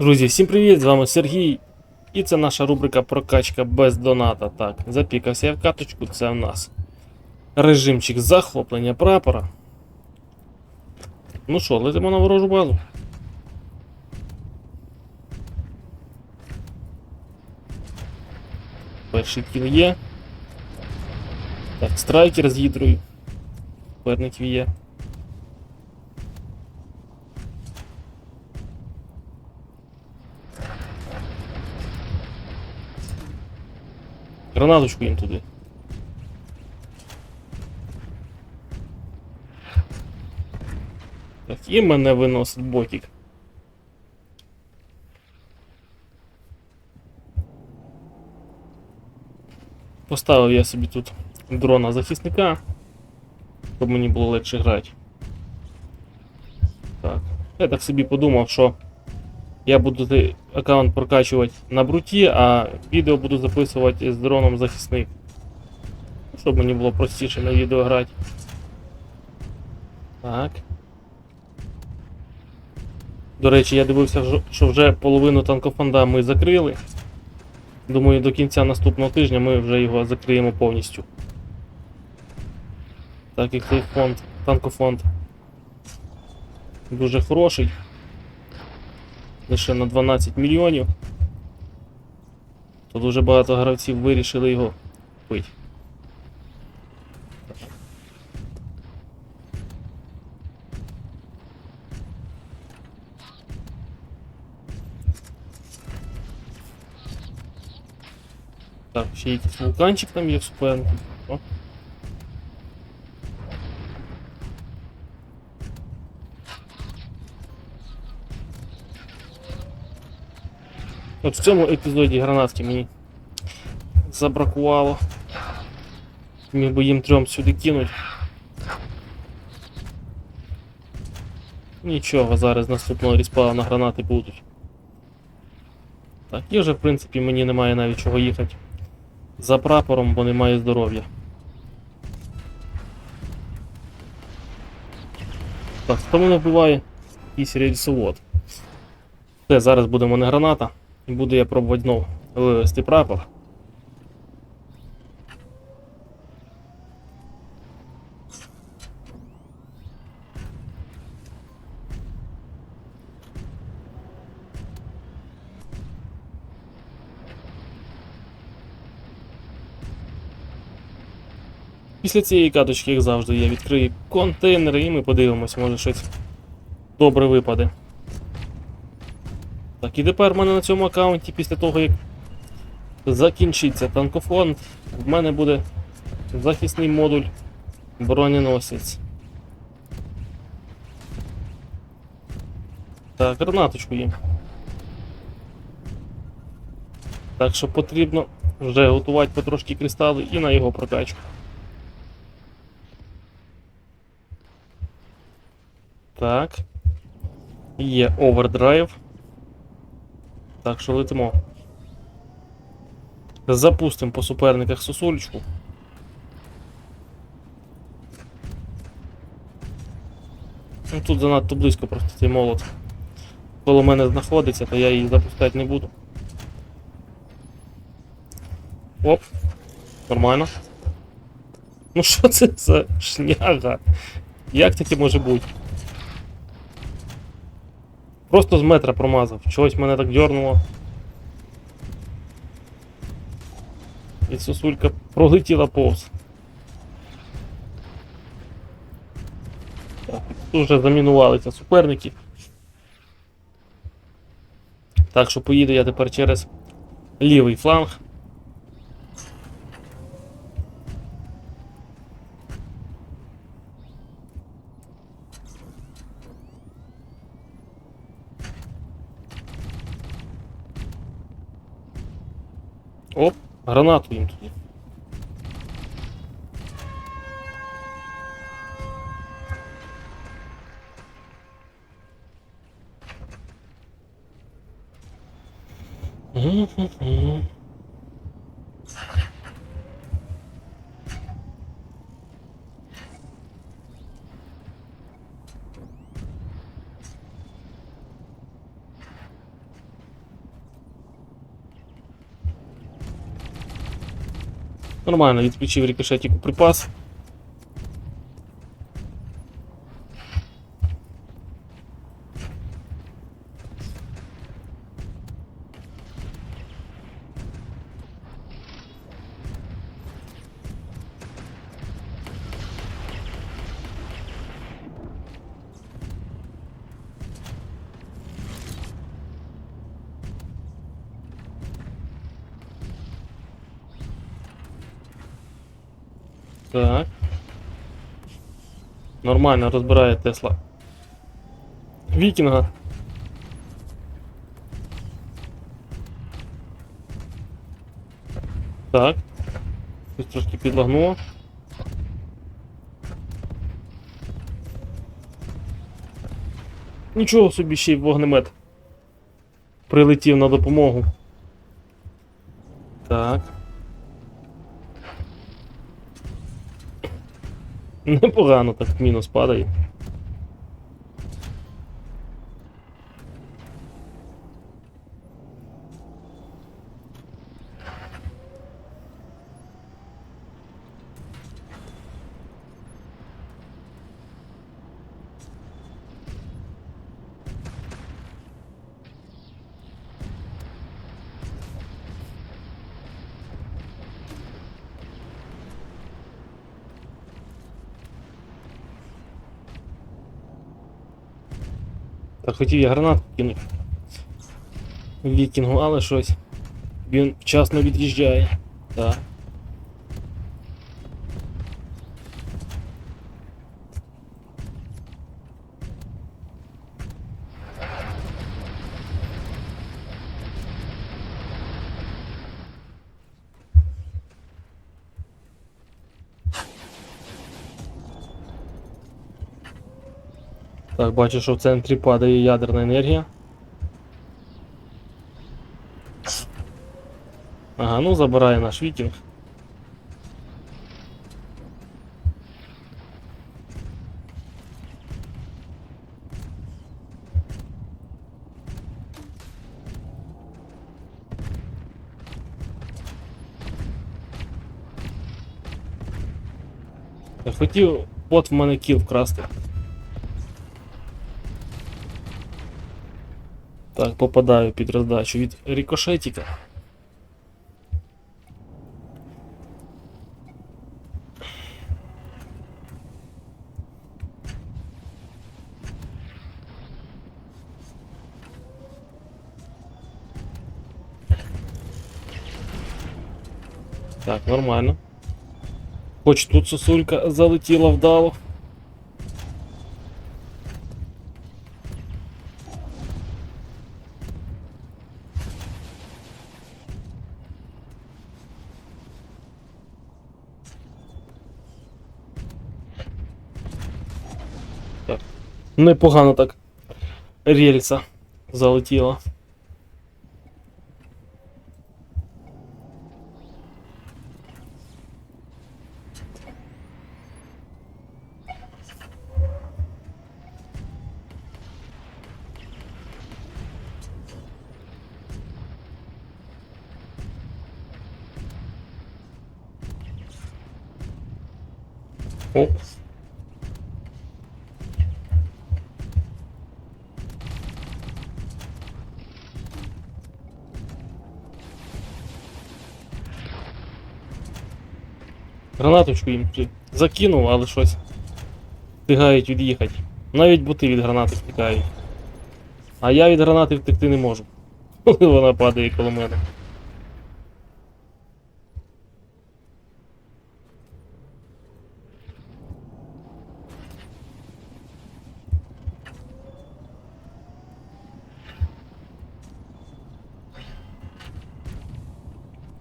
Друзі, всім привіт! З вами Сергій. І це наша рубрика прокачка без доната. Так, запікався я в каточку, це в нас режимчик захоплення прапора. Ну що, летимо на ворожу базу. Перший кіл є. Так, страйкер з гідрою. Суперників є. Гранаточку їм туди. Так, і мене виносить ботик. Поставив я собі тут дрона захисника, щоб мені було легше грати. Так. Я так собі подумав, що я буду аккаунт прокачувати на бруті, а відео буду записувати з дроном захисник. Щоб мені було простіше на відео грати. Так. До речі, я дивився, що- вже половину танкофонда ми закрили. Думаю, до кінця наступного тижня ми вже його закриємо повністю. Так як цей фонд, танкофонд дуже хороший. Лише на 12 мільйонів. То дуже багато гравців вирішили його купити. Так, ще якийсь вулканчик там є в супернику. От в цьому епізоді гранатки мені забракувало. Міг би їм трьом сюди кинуть. Нічого, зараз наступного респауна гранати будуть. Так, і вже в принципі мені немає навіть чого їхати за прапором, бо немає здоров'я. Так, хто мене вбиває? Якийсь рельсовод. Все, зараз буде мене граната. Буду я пробувати знов вивести прапор. Після цієї каточки, як завжди, я відкрию контейнери і ми подивимось, може щось добре випаде. Так, і тепер в мене на цьому аккаунті, після того, як закінчиться танкофонд, в мене буде захисний модуль броненосець. Так, гранаточку їм. Так що потрібно вже готувати потрошки кристали і на його прокачку. Так. Є овердрайв. Так що летимо. Запустимо по суперниках сосулечку. Ну тут занадто близько просто цей молот. Коло мене знаходиться, то я її запускати не буду. Оп, нормально. Ну що це за шняга? Як таке може бути? Просто з метра промазав. Чогось мене так дьорнуло. І сосулька пролетіла повз. Так, тут вже замінувалися суперники. Так що поїду я тепер через лівий фланг. Оп, гранату їм туди. Нормально, відключив рікошетіку припас. Так. Нормально розбирає Тесла. Вікінга. Так. Щось трошки підлагнуло. Нічого собі ще й вогнемет. Прилетів на допомогу. Так. Непогано так мінус падає. Так хотів я гранату кинути. Вікінгу, але щось. Він вчасно від'їжджає. Так. Так, бачу, що в центрі падає ядерна енергія. Ага, ну забирає наш вікінг. Я хотів бот в мене кіл вкрасти. Так, попадаю під роздачу від рикошетика. Так, нормально. Хоч тут сосулька залетіла вдало. Так. Непогано так. Рельса залетіла. Оп. Гранаточку їм закинув, але щось встигають від'їхати. Навіть боти від гранати втікають. А я від гранати втекти не можу. Коли вона падає коло мене.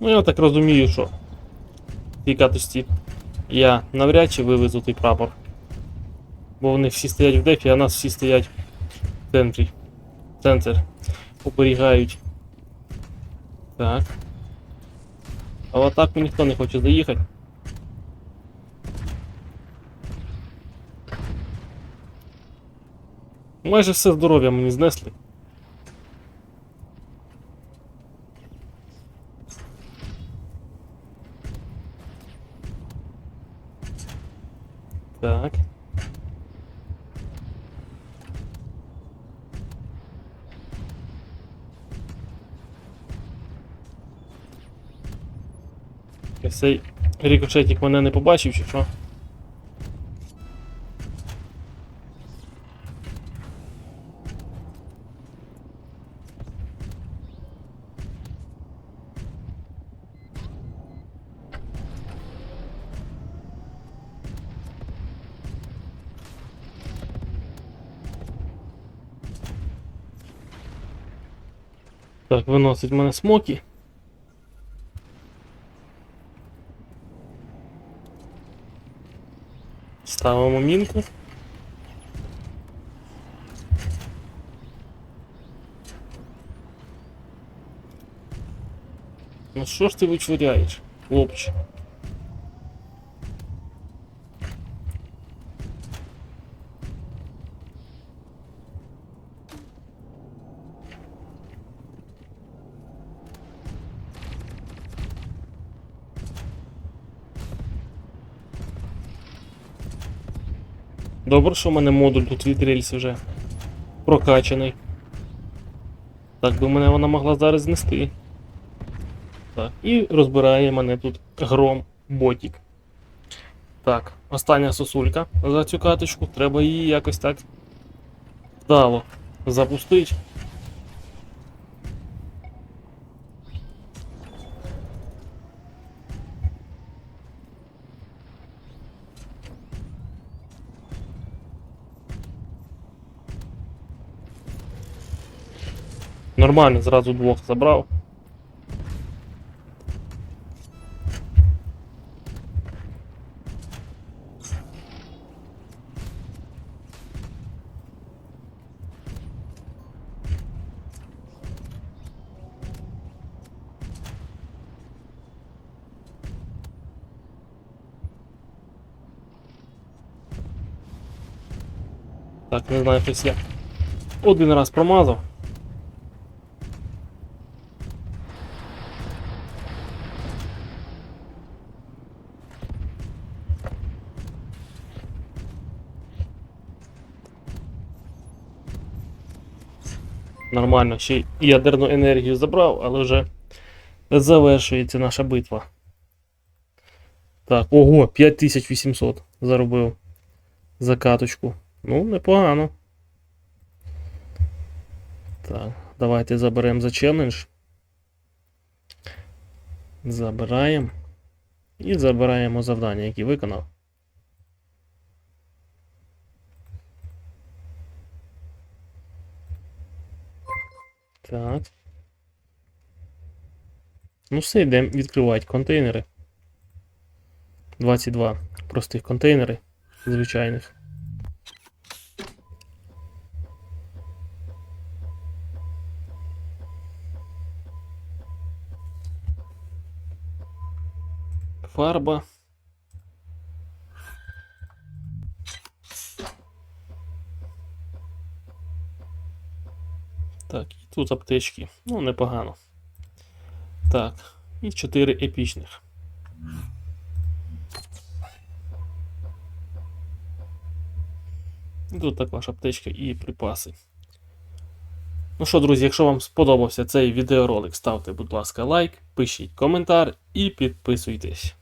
Ну я так розумію, що в цій я навряд чи вивезу той прапор. Бо вони всі стоять в дефі, а нас всі стоять в центрі. Центр. Оберігають. Так. А в атаку ніхто не хоче заїхати. Майже все здоров'я мені знесли. Так. Цей рікошетик мене не побачив, чи що? Так, виносить мене смокі. Ставимо мінку. Ну що ж ти вичворяєш, хлопче? Добре, що в мене модуль тут від рельс вже прокачаний. Так би мене вона могла зараз знести. Так, і розбирає мене тут гром ботік. Так, остання сосулька за цю каточку. Треба її якось так вдало запустити. Нормально, зразу двох забрав. Так, не знаю, щось я один раз промазав. Нормально, ще ядерну енергію забрав, але вже завершується наша битва. Так, ого, 5800 заробив за каточку. Ну, непогано. Так, давайте заберемо за челендж. Забираємо. І забираємо завдання, які виконав. Так. Ну все, йдемо відкривати контейнери. 22 простих контейнери звичайних. Фарба. Так, тут аптечки. Ну, непогано. Так, і 4 епічних. Тут також аптечка і припаси. Ну що, друзі, якщо вам сподобався цей відеоролик, ставте, будь ласка, лайк, пишіть коментар і підписуйтесь.